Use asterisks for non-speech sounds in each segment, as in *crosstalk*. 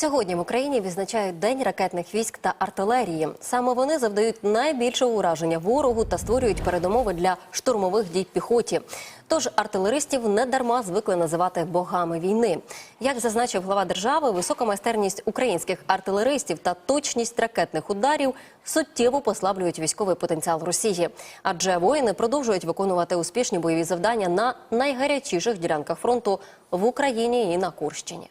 Сьогодні в Україні відзначають День ракетних військ та артилерії. Саме вони завдають найбільшого ураження ворогу та створюють передумови для штурмових дій піхоті. Тож артилеристів не дарма звикли називати богами війни. Як зазначив глава держави, висока майстерність українських артилеристів та точність ракетних ударів суттєво послаблюють військовий потенціал Росії, адже воїни продовжують виконувати успішні бойові завдання на найгарячіших ділянках фронту в Україні і на Курщині.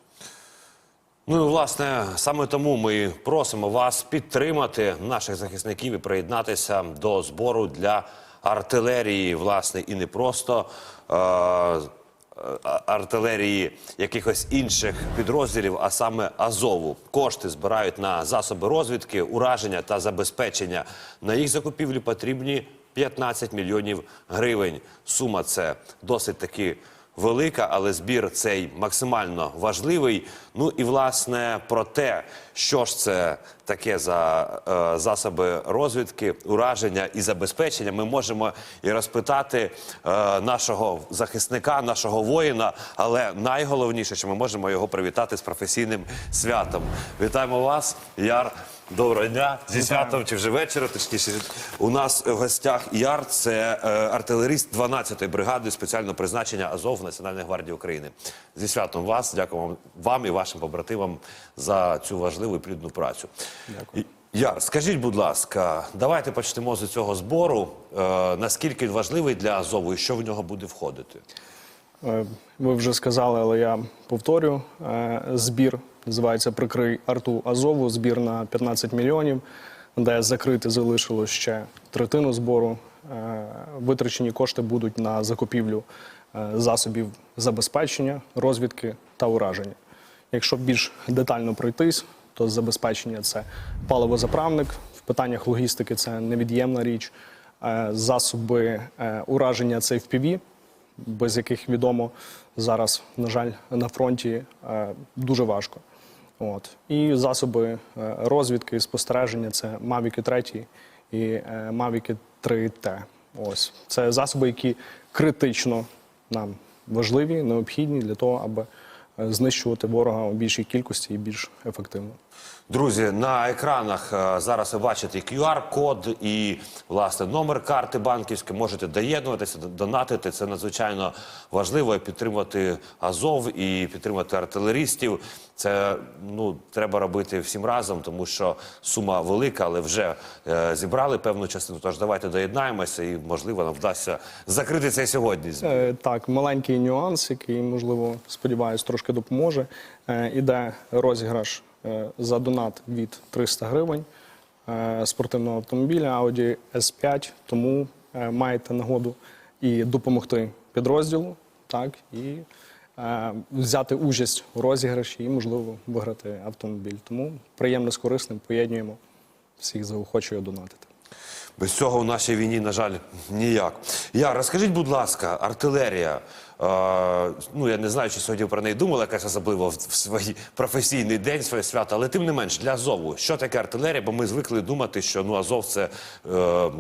Ну і власне саме тому ми просимо вас підтримати наших захисників і приєднатися до збору для артилерії, власне, і не просто е- е- артилерії якихось інших підрозділів, а саме Азову. Кошти збирають на засоби розвідки, ураження та забезпечення. На їх закупівлю потрібні 15 мільйонів гривень. Сума це досить таки велика, але збір цей максимально важливий. Ну і власне про те, що ж це таке за е, засоби розвідки, ураження і забезпечення, ми можемо і розпитати е, нашого захисника, нашого воїна. Але найголовніше, що ми можемо його привітати з професійним святом. Вітаємо вас, Яр. Доброго дня зі святом чи вже вечора. Точніше, у нас в гостях Яр це е, артилеріст 12-ї бригади спеціального призначення Азов Національної гвардії України. Зі святом вас, дякую вам, вам і вашим побратимам за цю важливу і плідну працю. Дякую. Яр, скажіть, будь ласка, давайте почнемо з цього збору. Е, наскільки він важливий для Азову і що в нього буде входити? Е, Ви вже сказали, але я повторю. Е, Збір називається Прикрий арту Азову. Збір на 15 мільйонів, де закрити залишилось ще третину збору. Е, Витрачені кошти будуть на закупівлю засобів забезпечення, розвідки та ураження. Якщо більш детально пройтись, то забезпечення це паливозаправник. В питаннях логістики це невід'ємна річ. Засоби ураження це FPV, без яких відомо зараз, на жаль, на фронті е, дуже важко. От. І засоби е, розвідки і спостереження це Mavic 3 і е, Mavic 3T. Ось це засоби, які критично нам важливі, необхідні для того, аби знищувати ворога у більшій кількості і більш ефективно. Друзі, на екранах е, зараз ви бачите QR-код і власне номер карти банківської. Можете доєднуватися, донатити. Це надзвичайно важливо підтримувати Азов і підтримати артилерістів. Це ну треба робити всім разом, тому що сума велика, але вже е, зібрали певну частину. Тож давайте доєднаємося, і можливо нам вдасться закрити цей сьогодні. Е, Так, маленький нюанс, який, можливо, сподіваюсь, трошки допоможе. Е, Іде розіграш за донат від 300 гривень е, спортивного автомобіля Audi S5, тому е, маєте нагоду і допомогти підрозділу, так, і е, взяти участь у розіграші і, можливо, виграти автомобіль. Тому приємно з корисним поєднуємо всіх заохочує донатити. Без цього в нашій війні, на жаль, ніяк. Я розкажіть, будь ласка, артилерія. Ну я не знаю, чи сьогодні про неї думали якась особливо в, свій професійний день, своє свято, але тим не менш для Азову. Що таке артилерія? Бо ми звикли думати, що ну Азов це е,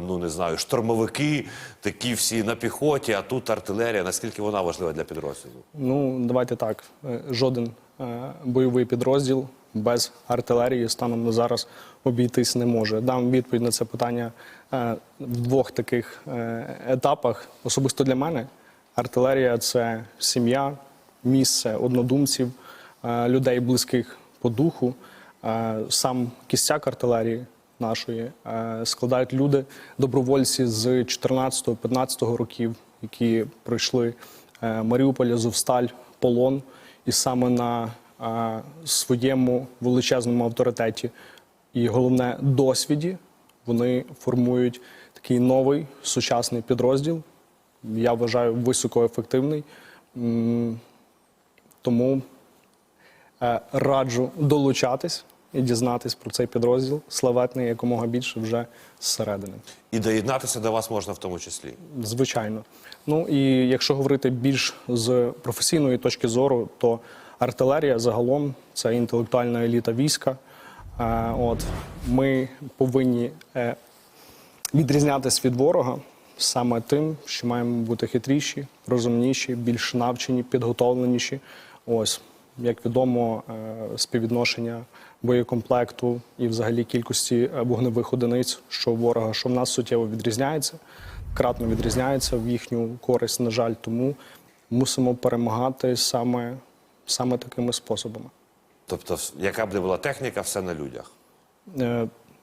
ну не знаю, штурмовики, такі всі на піхоті. А тут артилерія. Наскільки вона важлива для підрозділу? Ну, давайте так. Е, Жоден е, бойовий підрозділ без артилерії станом на зараз обійтись не може. Дам відповідь на це питання в двох таких етапах. Особисто для мене артилерія це сім'я, місце однодумців, е, людей близьких по духу. Е, Сам кістяк артилерії нашої е, складають люди, добровольці з 14-15 років, які пройшли Маріуполь, Азовсталь, полон, і саме на своєму величезному авторитеті і головне досвіді вони формують такий новий сучасний підрозділ. Я вважаю високоефективний. Тому е, раджу долучатись і дізнатись про цей підрозділ славетний якомога більше вже зсередини. І доєднатися до вас можна в тому числі. Звичайно. Ну і якщо говорити більш з професійної точки зору, то артилерія загалом це інтелектуальна еліта війська. Е, От ми повинні е, відрізнятися від ворога саме тим, що маємо бути хитріші, розумніші, більш навчені, підготовленіші. Ось як відомо, е, співвідношення боєкомплекту і взагалі кількості е, вогневих одиниць, що у ворога, що в нас суттєво відрізняється, кратно відрізняється в їхню користь, на жаль, тому мусимо перемагати саме, саме такими способами. Тобто, яка б не була техніка, все на людях.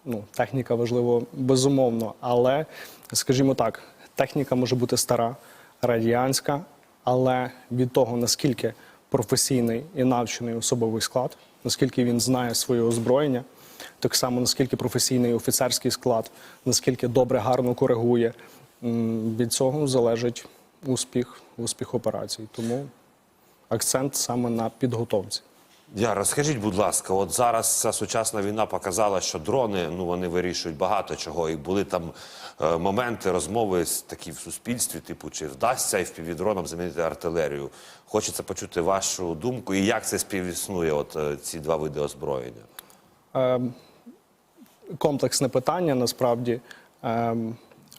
Ну, техніка важливо безумовно, але скажімо так, техніка може бути стара, радянська, але від того, наскільки професійний і навчений особовий склад, наскільки він знає своє озброєння, так само наскільки професійний офіцерський склад, наскільки добре, гарно коригує, від цього залежить успіх, успіх операцій. Тому акцент саме на підготовці. Я розкажіть, будь ласка, от зараз ця сучасна війна показала, що дрони ну вони вирішують багато чого. І були там е, моменти розмови з такі в суспільстві, типу, чи вдасться і впівдронам замінити артилерію. Хочеться почути вашу думку і як це співіснує, от е, ці два види озброєння. комплексне питання. Насправді Ем,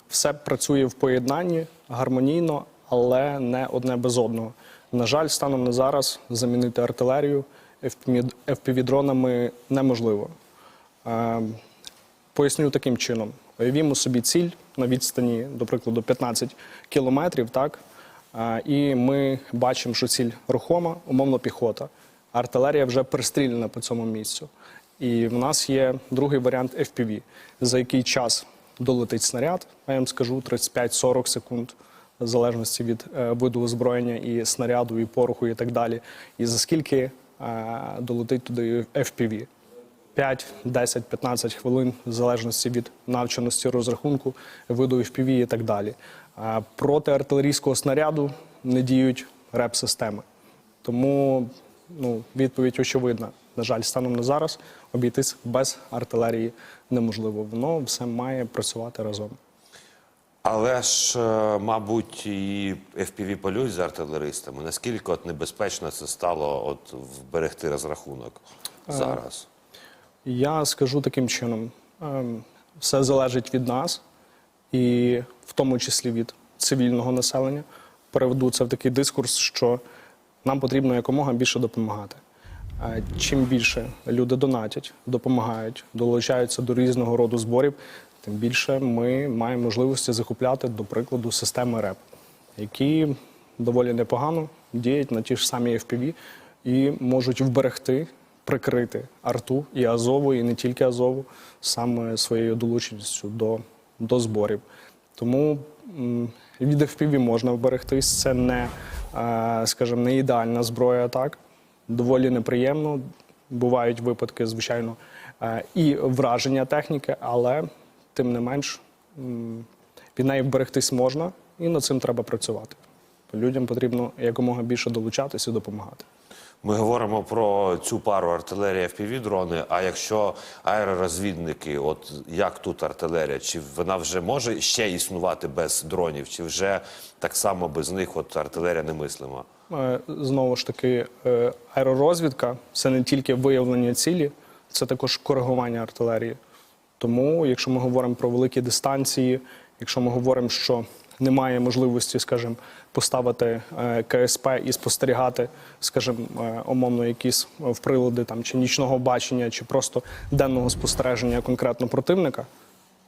все працює в поєднанні гармонійно, але не одне без одного. На жаль, станом на зараз замінити артилерію FPV-дронами неможливо. Ем, Поясню таким чином: уявімо собі ціль на відстані, до прикладу, 15 кілометрів, так? І ми бачимо, що ціль рухома, умовно піхота. Артилерія вже пристріляна по цьому місцю. І в нас є другий варіант FPV, за який час долетить снаряд, я вам скажу 35-40 секунд, в залежності від е, виду озброєння і снаряду, і пороху, і так далі. І за скільки е, долетить туди FPV. 5, 10, 15 хвилин, в залежності від навченості розрахунку, виду FPV і так далі. Проти артилерійського снаряду не діють реп-системи. Тому ну, відповідь очевидна. На жаль, станом на зараз обійтись без артилерії неможливо. Воно все має працювати разом. Але ж, е, мабуть, і FPV полюють за артилеристами. Наскільки от небезпечно це стало от вберегти розрахунок зараз? Я скажу таким чином: ем, все залежить від нас, і в тому числі від цивільного населення. Переведу це в такий дискурс, що нам потрібно якомога більше допомагати. Е, Чим більше люди донатять, допомагають, долучаються до різного роду зборів, тим більше ми маємо можливості закупляти, до прикладу, системи РЕП, які доволі непогано діють на ті ж самі FPV і можуть вберегти, прикрити арту і Азову, і не тільки Азову, саме своєю долученістю до, до зборів. Тому від FPV можна вберегтись. Це не, е, скажімо, не ідеальна зброя, так доволі неприємно. Бувають випадки, звичайно, е, і враження техніки, але тим не менш від неї вберегтись можна, і над цим треба працювати. Людям потрібно якомога більше долучатися і допомагати. Ми говоримо про цю пару артилерія fpv дрони. А якщо аеророзвідники, от як тут артилерія? Чи вона вже може ще існувати без дронів, чи вже так само без них от артилерія немислима? Е, Знову ж таки, е, аеророзвідка це не тільки виявлення цілі, це також коригування артилерії. Тому, якщо ми говоримо про великі дистанції, якщо ми говоримо, що немає можливості, скажімо, поставити е, КСП і спостерігати, скажімо, е, умовно, якісь в прилади там чи нічного бачення, чи просто денного спостереження конкретно противника,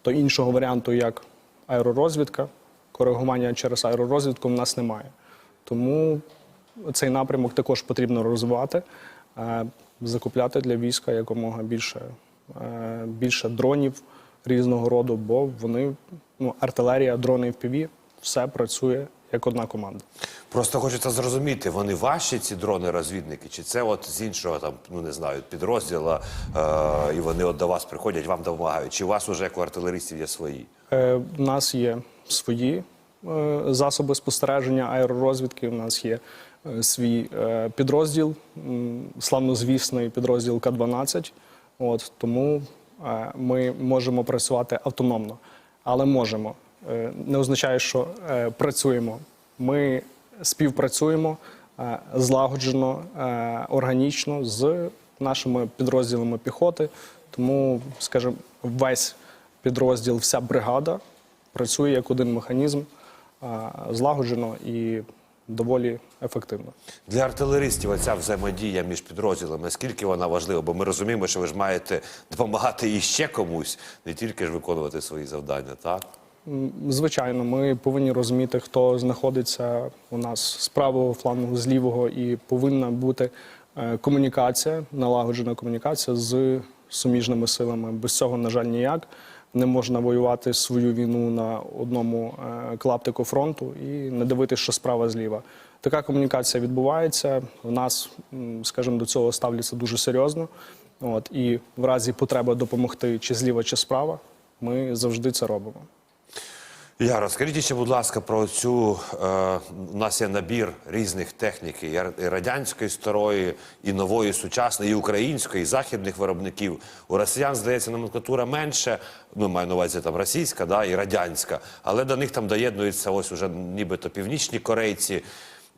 то іншого варіанту, як аеророзвідка, коригування через аеророзвідку в нас немає. Тому цей напрямок також потрібно розвивати, е, закупляти для війська якомога більше, е, більше дронів різного роду, бо вони, ну, артилерія, дрони FPV, все працює як одна команда. Просто хочеться зрозуміти, вони ваші ці дрони-розвідники, чи це от з іншого там, ну не знаю, підрозділа, е- і вони от до вас приходять, вам допомагають? Чи у вас уже як у артилеристів є свої? Е, У нас є свої е, засоби спостереження аеророзвідки. У нас є е, свій е, підрозділ, м, славнозвісний підрозділ К-12. От тому е, ми можемо працювати автономно, але можемо. Е, Не означає, що е, працюємо. Ми співпрацюємо злагоджено, органічно з нашими підрозділами піхоти. Тому, скажімо, весь підрозділ, вся бригада працює як один механізм злагоджено і доволі ефективно. Для артилеристів оця взаємодія між підрозділами, наскільки вона важлива? Бо ми розуміємо, що ви ж маєте допомагати і ще комусь, не тільки ж виконувати свої завдання, так? Звичайно, ми повинні розуміти, хто знаходиться у нас з правого флангу, з лівого, і повинна бути е, комунікація, налагоджена комунікація з суміжними силами. Без цього, на жаль, ніяк. Не можна воювати свою війну на одному е, клаптику фронту і не дивитися, що справа зліва. Така комунікація відбувається. У нас, скажімо, до цього ставляться дуже серйозно. От, і в разі потреби допомогти чи зліва, чи справа, ми завжди це робимо. Я розкажіть ще, будь ласка, про цю. Е, у нас є набір різних технік і радянської старої, і нової, сучасної, і української, і західних виробників. У росіян здається номенклатура менше. Ну, маю на увазі там російська, да, і радянська, але до них там доєднуються ось уже нібито північні корейці.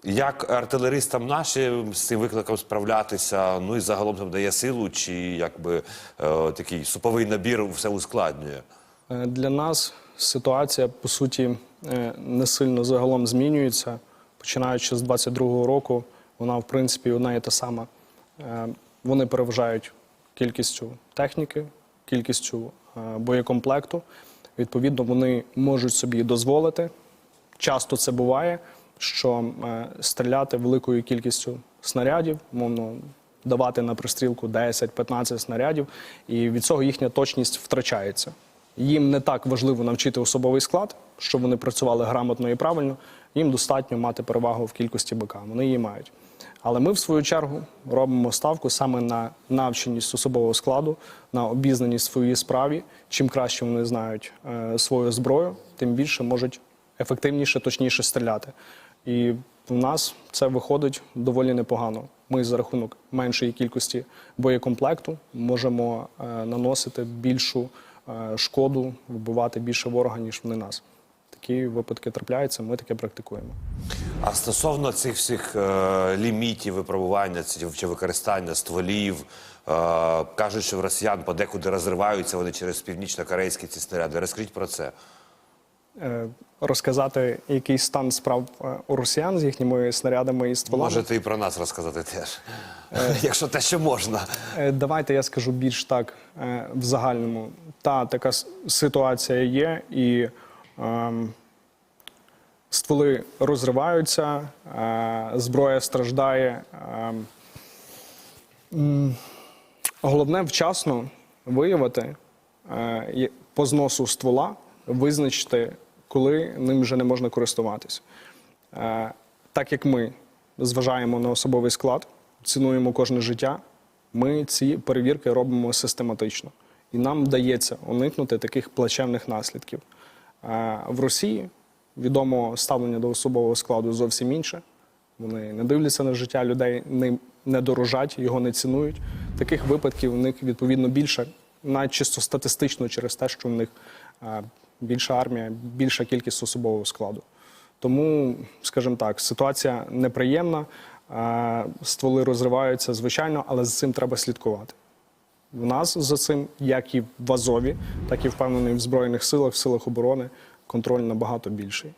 Як артилеристам наші з цим викликом справлятися? Ну і загалом там дає силу, чи якби е, такий суповий набір все ускладнює? Е, Для нас ситуація по суті е, не сильно загалом змінюється. Починаючи з 22-го року, вона в принципі одна і та сама. Е, Вони переважають кількістю техніки, кількістю е, боєкомплекту. Відповідно, вони можуть собі дозволити. Часто це буває, що стріляти великою кількістю снарядів, мовно давати на пристрілку 10-15 снарядів, і від цього їхня точність втрачається. Їм не так важливо навчити особовий склад, щоб вони працювали грамотно і правильно. Їм достатньо мати перевагу в кількості БК. Вони її мають. Але ми, в свою чергу, робимо ставку саме на навченість особового складу, на обізнаність в своїй справі. Чим краще вони знають е, свою зброю, тим більше можуть ефективніше, точніше стріляти. І в нас це виходить доволі непогано. Ми за рахунок меншої кількості боєкомплекту можемо е, наносити більшу шкоду, вбивати більше ворога, ніж вони нас. Такі випадки трапляються, ми таке практикуємо. А стосовно цих всіх е, лімітів випробування чи використання стволів, е, кажуть, що в росіян подекуди розриваються вони через північно-корейські ці снаряди. Розкажіть про це. Е, розказати, який стан справ е, у росіян з їхніми снарядами і стволами. Можете і про нас розказати теж, *laughs* якщо те, що можна. Е, Давайте я скажу більш так е, в загальному. Та така ситуація є, і ем, стволи розриваються, е, зброя страждає. ем. Головне вчасно виявити е, по зносу ствола, визначити, коли ним вже не можна користуватись. Е, Так як ми зважаємо на особовий склад, цінуємо кожне життя, ми ці перевірки робимо систематично. І нам вдається уникнути таких плачевних наслідків. Е, В Росії відомо ставлення до особового складу зовсім інше. Вони не дивляться на життя людей, ним не дорожать, його не цінують. Таких випадків у них відповідно більше, навіть чисто статистично, через те, що в них е, більша армія, більша кількість особового складу. Тому, скажімо так, ситуація неприємна, е, стволи розриваються, звичайно, але за цим треба слідкувати. В нас за цим, як і в Азові, так і впевнений в Збройних силах, в силах оборони, контроль набагато більший.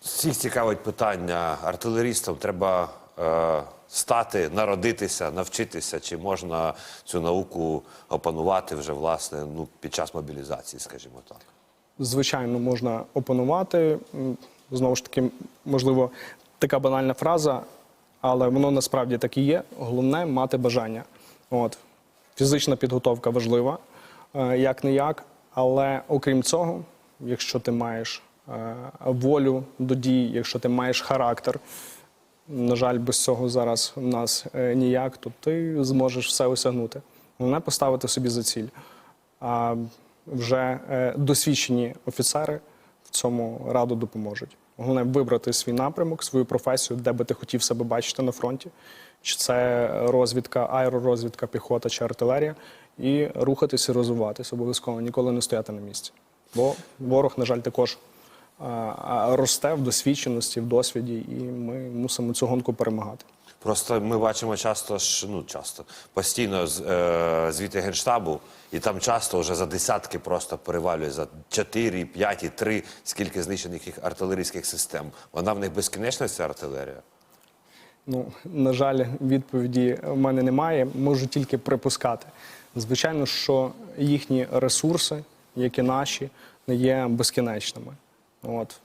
Всіх цікавить питання артилерістам. Треба е, стати, народитися, навчитися, чи можна цю науку опанувати вже власне ну, під час мобілізації, скажімо так. звичайно, можна опанувати. Знову ж таки, можливо, така банальна фраза, але воно насправді так і є. Головне мати бажання. От. Фізична підготовка важлива, як не як. Але окрім цього, якщо ти маєш е, волю до дій, якщо ти маєш характер, на жаль, без цього зараз в нас е, ніяк, то ти зможеш все осягнути. Головне поставити собі за ціль. А вже е, досвідчені офіцери в цьому раду допоможуть. Головне вибрати свій напрямок, свою професію, де би ти хотів себе бачити на фронті. Чи це розвідка, аеророзвідка, піхота чи артилерія, і рухатися, і розвиватися обов'язково, ніколи не стояти на місці. Бо ворог, на жаль, також росте в досвідченості, в досвіді, і ми мусимо цю гонку перемагати. Просто ми бачимо часто ж, ну часто постійно з е, звіти генштабу, і там часто вже за десятки просто перевалює за 4, 5 і 3, скільки знищених їх артилерійських систем. Вона в них безкінечна ця артилерія. Ну, на жаль, відповіді в мене немає. Можу тільки припускати. Звичайно, що їхні ресурси, як і наші, не є безкінечними. От.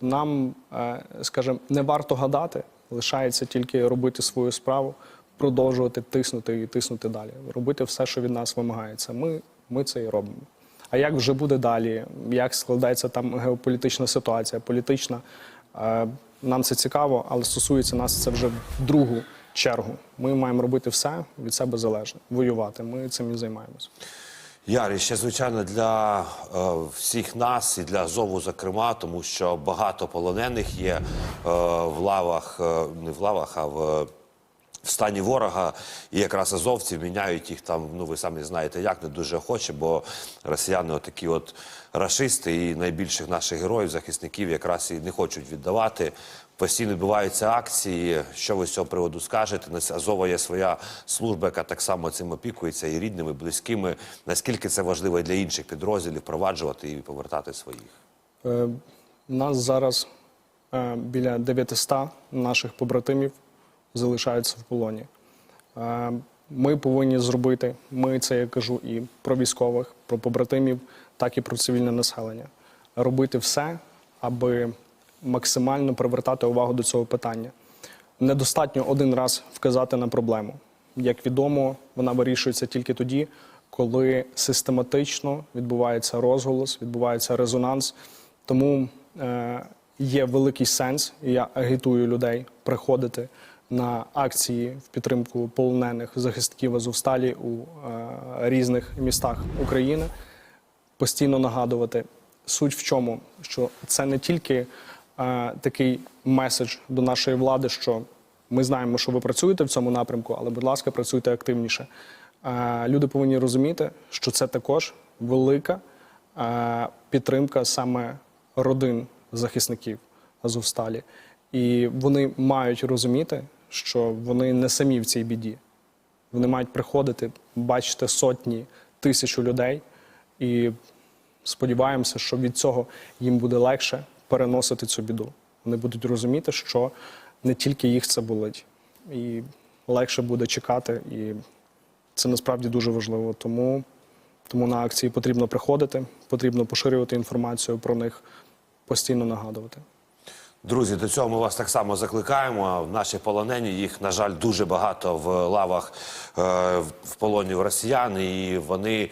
Нам, е, скажімо, не варто гадати, лишається тільки робити свою справу, продовжувати тиснути і тиснути далі. Робити все, що від нас вимагається. Ми, ми це і робимо. А як вже буде далі? Як складається там геополітична ситуація, політична? Е, Нам це цікаво, але стосується нас це вже в другу чергу. Ми маємо робити все від себе залежне, воювати. Ми цим і займаємося. Ярі, ще звичайно для е, всіх нас і для Азову, зокрема, тому що багато полонених є е, в лавах, е, не в лавах, а в. В стані ворога і якраз азовці міняють їх там. Ну ви самі знаєте, як не дуже охоче, бо росіяни, отакі от рашисти, і найбільших наших героїв, захисників, якраз і не хочуть віддавати. Постійно відбуваються акції. Що ви з цього приводу скажете? Азова є своя служба, яка так само цим опікується і рідними, і близькими. Наскільки це важливо для інших підрозділів впроваджувати і повертати своїх? Е, Нас зараз е, біля 900 наших побратимів залишаються в полоні. Е, Ми повинні зробити, ми це я кажу і про військових, про побратимів, так і про цивільне населення. Робити все, аби максимально привертати увагу до цього питання. Недостатньо один раз вказати на проблему. Як відомо, вона вирішується тільки тоді, коли систематично відбувається розголос, відбувається резонанс. Тому е, є великий сенс, і я агітую людей приходити на акції в підтримку полонених захисників Азовсталі у е, різних містах України постійно нагадувати. Суть в чому, що це не тільки такий меседж до нашої влади, що ми знаємо, що ви працюєте в цьому напрямку, але, будь ласка, працюйте активніше. Е, люди повинні розуміти, що це також велика е, підтримка саме родин захисників Азовсталі. І вони мають розуміти, що вони не самі в цій біді. Вони мають приходити, бачити сотні тисячу людей, і сподіваємося, що від цього їм буде легше переносити цю біду. Вони будуть розуміти, що не тільки їх це болить, і легше буде чекати. І це насправді дуже важливо. Тому, тому на акції потрібно приходити, потрібно поширювати інформацію про них, постійно нагадувати. Друзі, до цього ми вас так само закликаємо. Наші полонені їх, на жаль, дуже багато в лавах е, в полоні в росіян, і вони.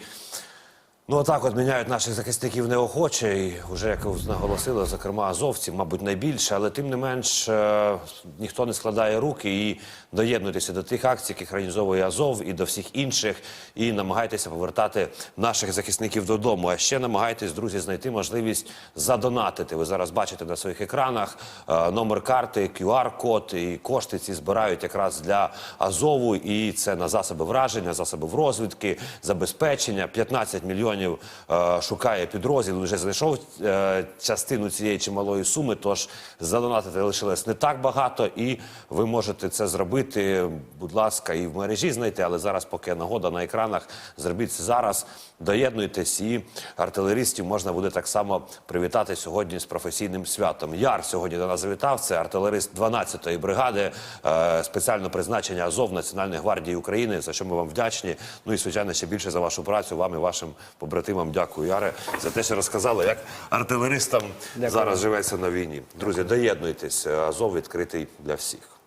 Ну, отак от міняють наших захисників неохоче, і вже як наголосили, зокрема азовці, мабуть, найбільше, але тим не менш е, ніхто не складає руки і доєднуйтеся до тих акцій, яких організовує Азов, і до всіх інших, і намагайтеся повертати наших захисників додому. А ще намагайтесь, друзі, знайти можливість задонатити. Ви зараз бачите на своїх екранах е, номер карти, QR-код і кошти ці збирають якраз для Азову, і це на засоби враження, засоби в розвідки, забезпечення. 15 мільйонів е, шукає підрозділ. Вже знайшов е, частину цієї чималої суми. Тож задонатити лишилось не так багато, і ви можете це зробити. Будь ласка, і в мережі знайти. Але зараз, поки нагода на екранах, зробіть це зараз. Доєднуйтесь, і артилеристів можна буде так само привітати сьогодні з професійним святом. Яр сьогодні до нас завітав. Це артилерист 12-ї бригади е, спеціального призначення Азов Національної гвардії України. За що ми вам вдячні. Ну і звичайно ще більше за вашу працю. Вам і вашим побратимам. Дякую, Яре, за те, що розказали, як артилеристам Дякую. зараз живеться на війні. Друзі, доєднуйтесь. Азов відкритий для всіх.